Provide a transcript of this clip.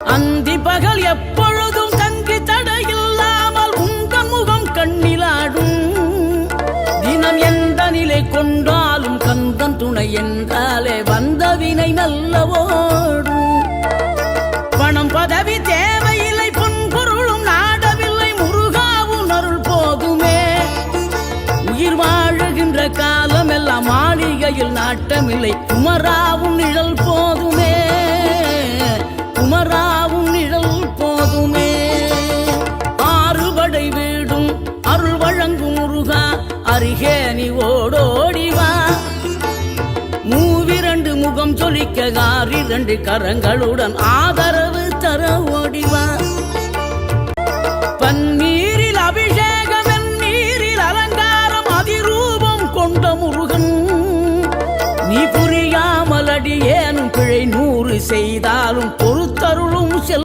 அந்தி பகல் எப்பொழுதும் தங்கு தடையில்லாமல் உங்கள் முகம் கண்ணிலாடும். தினம் எந்த நிலை கொண்டாலும் கந்தன் துணை என்றாலே வந்த வினை நல்ல ஓடும் பணம் பதவி தேவையில்லை பொன்பொருளும் நாடவில்லை முருகாவும் அருள் போதுமே. உயிர் வாழுகின்ற காலம் எல்லாம் மாளிகையில் நாட்டமில்லை குமராவும் வழங்கும் முருகா அருகே நீ ஓடோடிவா மூவிரண்டு முகம் ஜொலிக்க ஆறிரண்டு கரங்களுடன் ஆதரவு தர ஓடிவா பன்னீரில் அபிஷேகம் நீரில் அலங்காரம் அதிரூபம் கொண்ட முருகன். நீ புரியாமல் அடியேனும் பிழை நூறு செய்தாலும் பொறுத்தருளும் செல்